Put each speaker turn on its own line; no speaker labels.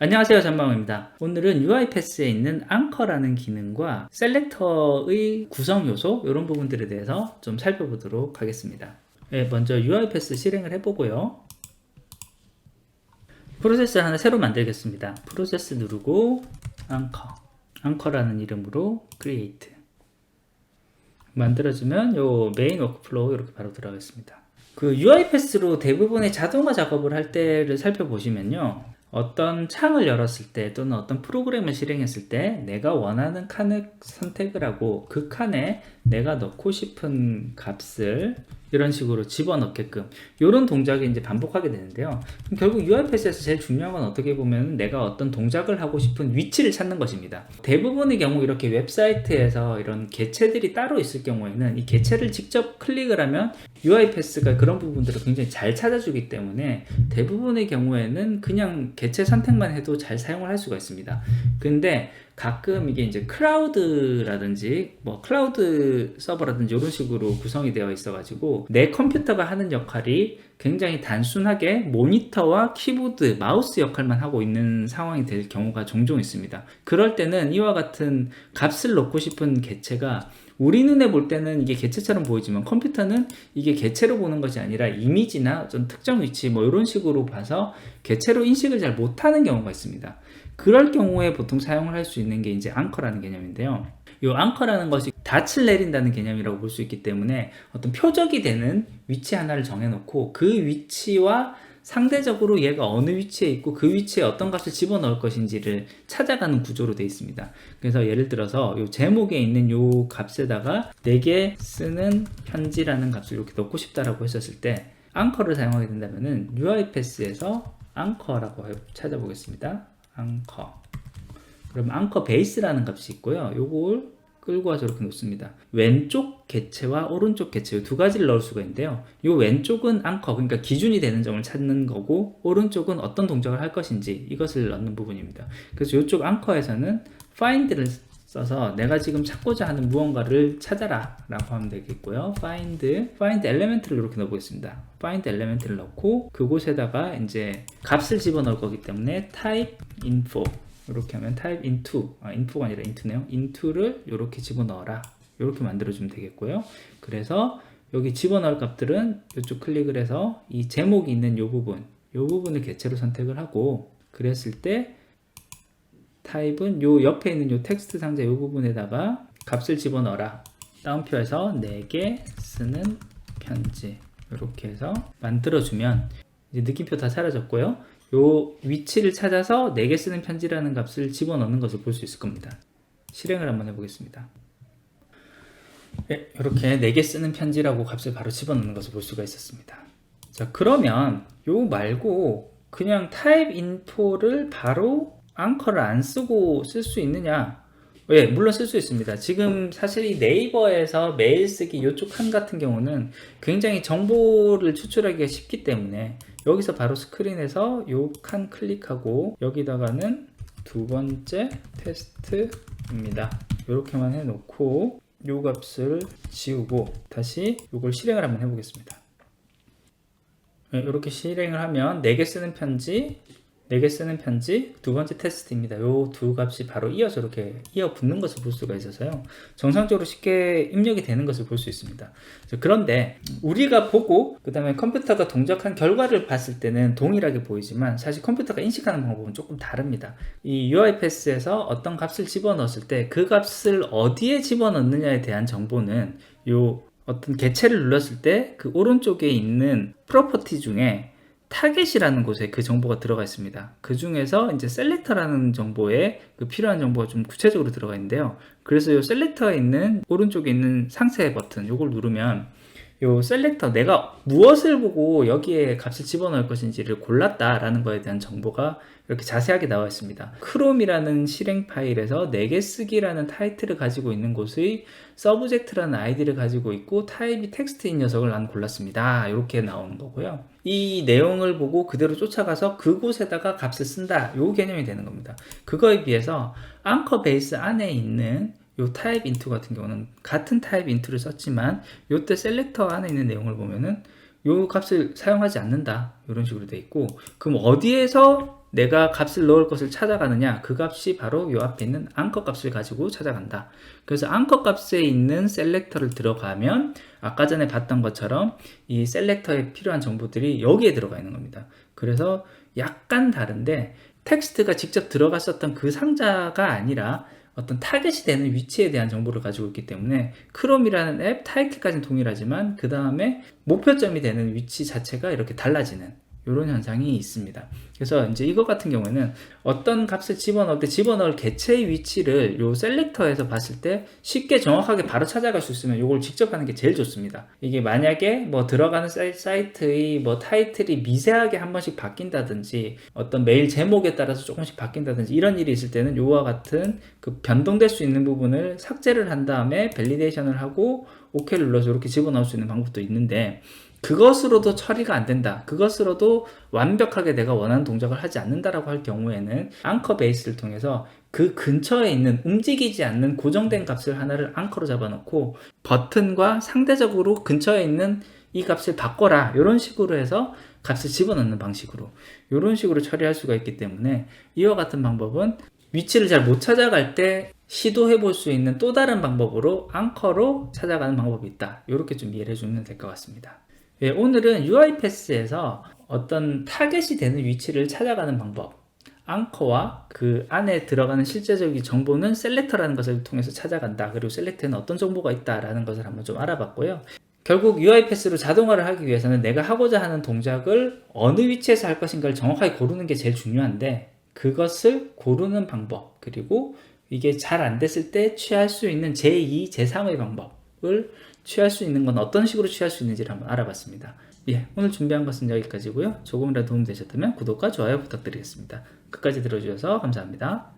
안녕하세요 전망호입니다. 오늘은 UiPath에 있는 앙커라는 기능과 셀렉터의 구성 요소 이런 부분들에 대해서 좀 살펴보도록 하겠습니다. 네, 먼저 UiPath 실행을 해보고요. 프로세스 하나 새로 만들겠습니다. 프로세스 누르고 앙커 앙커라는 이름으로 create. 만들어주면 요 메인 워크플로우 이렇게 바로 들어가겠습니다. 그 UiPath로 대부분의 자동화 작업을 할 때를 살펴보시면요 어떤 창을 열었을 때 또는 어떤 프로그램을 실행했을 때 내가 원하는 칸을 선택을 하고 그 칸에 내가 넣고 싶은 값을 이런 식으로 집어넣게끔 이런 동작이 이제 반복하게 되는데요. 결국 UiPath에서 제일 중요한 건 어떻게 보면 내가 어떤 동작을 하고 싶은 위치를 찾는 것입니다. 대부분의 경우 이렇게 웹사이트에서 이런 개체들이 따로 있을 경우에는 이 개체를 직접 클릭을 하면 UiPath가 그런 부분들을 굉장히 잘 찾아주기 때문에 대부분의 경우에는 그냥 개체 선택만 해도 잘 사용을 할 수가 있습니다. 근데 가끔 이게 이제 클라우드라든지 뭐 클라우드 서버라든지 이런 식으로 구성이 되어 있어가지고 내 컴퓨터가 하는 역할이 굉장히 단순하게 모니터와 키보드, 마우스 역할만 하고 있는 상황이 될 경우가 종종 있습니다. 그럴 때는 이와 같은 값을 넣고 싶은 개체가 우리 눈에 볼 때는 이게 개체처럼 보이지만 컴퓨터는 이게 개체로 보는 것이 아니라 이미지나 어떤 특정 위치 뭐 이런 식으로 봐서 개체로 인식을 잘 못하는 경우가 있습니다. 그럴 경우에 보통 사용을 할 수 있는 게 이제 앙커라는 개념인데요. 이 앙커라는 것이 닻을 내린다는 개념이라고 볼 수 있기 때문에 어떤 표적이 되는 위치 하나를 정해놓고 그 위치와 상대적으로 얘가 어느 위치에 있고 그 위치에 어떤 값을 집어넣을 것인지를 찾아가는 구조로 되어 있습니다. 그래서 예를 들어서 이 제목에 있는 이 값에다가 내게 쓰는 편지라는 값을 이렇게 넣고 싶다라고 했었을 때 앙커를 사용하게 된다면은 UiPath에서 앙커라고 찾아보겠습니다. 앙커. 그럼 앙커 베이스라는 값이 있고요. 요걸 끌고 와서 이렇게 놓습니다. 왼쪽 개체와 오른쪽 개체 두 가지를 넣을 수가 있는데요. 이 왼쪽은 앙커, 그러니까 기준이 되는 점을 찾는 거고, 오른쪽은 어떤 동작을 할 것인지 이것을 넣는 부분입니다. 그래서 이쪽 앙커에서는 find를 써서 내가 지금 찾고자 하는 무언가를 찾아라 라고 하면 되겠고요. find, find element를 이렇게 넣어 보겠습니다. find element를 넣고 그곳에다가 이제 값을 집어넣을 거기 때문에 type info 이렇게 하면 type into, 아, info가 아니라 into네요. into를 이렇게 집어넣어라. 이렇게 만들어주면 되겠고요. 그래서 여기 집어넣을 값들은 이쪽 클릭을 해서 이 제목이 있는 이 부분, 이 부분을 개체로 선택을 하고 그랬을 때 타입은 요 옆에 있는 요 텍스트 상자 요 부분에다가 값을 집어넣어라. 다운표에서 내게 쓰는 편지 이렇게 해서 만들어주면 이제 느낌표 다 사라졌고요. 요 위치를 찾아서 내게 쓰는 편지라는 값을 집어넣는 것을 볼 수 있을 겁니다. 실행을 한번 해보겠습니다. 네, 이렇게 내게 쓰는 편지라고 값을 바로 집어넣는 것을 볼 수가 있었습니다. 자, 그러면 요 말고 그냥 타입 인포를 바로 앙커를 안 쓰고 쓸 수 있느냐? 예, 물론 쓸 수 있습니다. 지금 사실 이 네이버에서 메일 쓰기 이쪽 칸 같은 경우는 굉장히 정보를 추출하기가 쉽기 때문에 여기서 바로 스크린에서 요 칸 클릭하고 여기다가는 두 번째 테스트입니다. 이렇게만 해놓고 요 값을 지우고 다시 이걸 실행을 한번 해보겠습니다. 네, 이렇게 실행을 하면 4개 쓰는 편지 4개 쓰는 편지 두 번째 테스트입니다. 요 두 값이 바로 이어서 이렇게 이어 붙는 것을 볼 수가 있어서요. 정상적으로 쉽게 입력이 되는 것을 볼 수 있습니다. 그런데 우리가 보고 그 다음에 컴퓨터가 동작한 결과를 봤을 때는 동일하게 보이지만 사실 컴퓨터가 인식하는 방법은 조금 다릅니다. 이 UiPath에서 어떤 값을 집어넣었을 때 그 값을 어디에 집어넣느냐에 대한 정보는 요 어떤 개체를 눌렀을 때 그 오른쪽에 있는 프로퍼티 중에 타겟이라는 곳에 그 정보가 들어가 있습니다. 그 중에서 이제 셀렉터라는 정보에 그 필요한 정보가 좀 구체적으로 들어가 있는데요. 그래서 이 셀렉터에 있는 오른쪽에 있는 상세 버튼 이걸 누르면 요 셀렉터 내가 무엇을 보고 여기에 값을 집어넣을 것인지를 골랐다라는 거에 대한 정보가 이렇게 자세하게 나와 있습니다. 크롬이라는 실행 파일에서 내게 쓰기라는 타이틀을 가지고 있는 곳의 서브젝트라는 아이디를 가지고 있고 타입이 텍스트인 녀석을 난 골랐습니다. 이렇게 나오는 거고요. 이 내용을 보고 그대로 쫓아가서 그곳에다가 값을 쓴다. 요 개념이 되는 겁니다. 그거에 비해서 앙커 베이스 안에 있는 요 타입 인투 같은 경우는 같은 타입 인투를 썼지만 요때 셀렉터 안에 있는 내용을 보면은 요 값을 사용하지 않는다. 이런 식으로 돼 있고 그럼 어디에서 내가 값을 넣을 것을 찾아가느냐? 그 값이 바로 요 앞에 있는 앙커 값을 가지고 찾아간다. 그래서 앙커 값에 있는 셀렉터를 들어가면 아까 전에 봤던 것처럼 이 셀렉터에 필요한 정보들이 여기에 들어가 있는 겁니다. 그래서 약간 다른데 텍스트가 직접 들어갔었던 그 상자가 아니라 어떤 타겟이 되는 위치에 대한 정보를 가지고 있기 때문에 크롬이라는 앱 타이틀까지는 동일하지만 그 다음에 목표점이 되는 위치 자체가 이렇게 달라지는 이런 현상이 있습니다. 그래서 이제 이거 같은 경우에는 어떤 값을 집어넣을 때 집어넣을 개체의 위치를 요 셀렉터에서 봤을 때 쉽게 정확하게 바로 찾아갈 수 있으면 이걸 직접 하는 게 제일 좋습니다. 이게 만약에 뭐 들어가는 사이- 사이트의 뭐 타이틀이 미세하게 한 번씩 바뀐다든지 어떤 메일 제목에 따라서 조금씩 바뀐다든지 이런 일이 있을 때는 요와 같은 그 변동될 수 있는 부분을 삭제를 한 다음에 밸리데이션을 하고 오케이를 눌러서 이렇게 집어넣을 수 있는 방법도 있는데 그것으로도 처리가 안 된다. 그것으로도 완벽하게 내가 원하는 동작을 하지 않는다라고 할 경우에는 앙커 베이스를 통해서 그 근처에 있는 움직이지 않는 고정된 값을 하나를 앙커로 잡아놓고 버튼과 상대적으로 근처에 있는 이 값을 바꿔라. 이런 식으로 해서 값을 집어넣는 방식으로 이런 식으로 처리할 수가 있기 때문에 이와 같은 방법은 위치를 잘 못 찾아갈 때 시도해 볼 수 있는 또 다른 방법으로 앙커로 찾아가는 방법이 있다. 이렇게 좀 이해를 해주면 될 것 같습니다. 예, 오늘은 UiPath에서 어떤 타겟이 되는 위치를 찾아가는 방법, 앙커와 그 안에 들어가는 실제적인 정보는 셀렉터라는 것을 통해서 찾아간다. 그리고 셀렉터에는 어떤 정보가 있다라는 것을 한번 좀 알아봤고요. 결국 UiPath로 자동화를 하기 위해서는 내가 하고자 하는 동작을 어느 위치에서 할 것인가를 정확하게 고르는 게 제일 중요한데 그것을 고르는 방법 그리고 이게 잘 안 됐을 때 취할 수 있는 제2, 제3의 방법을 취할 수 있는 건 어떤 식으로 취할 수 있는지를 한번 알아봤습니다. 예, 오늘 준비한 것은 여기까지고요. 조금이라도 도움되셨다면 구독과 좋아요 부탁드리겠습니다. 끝까지 들어주셔서 감사합니다.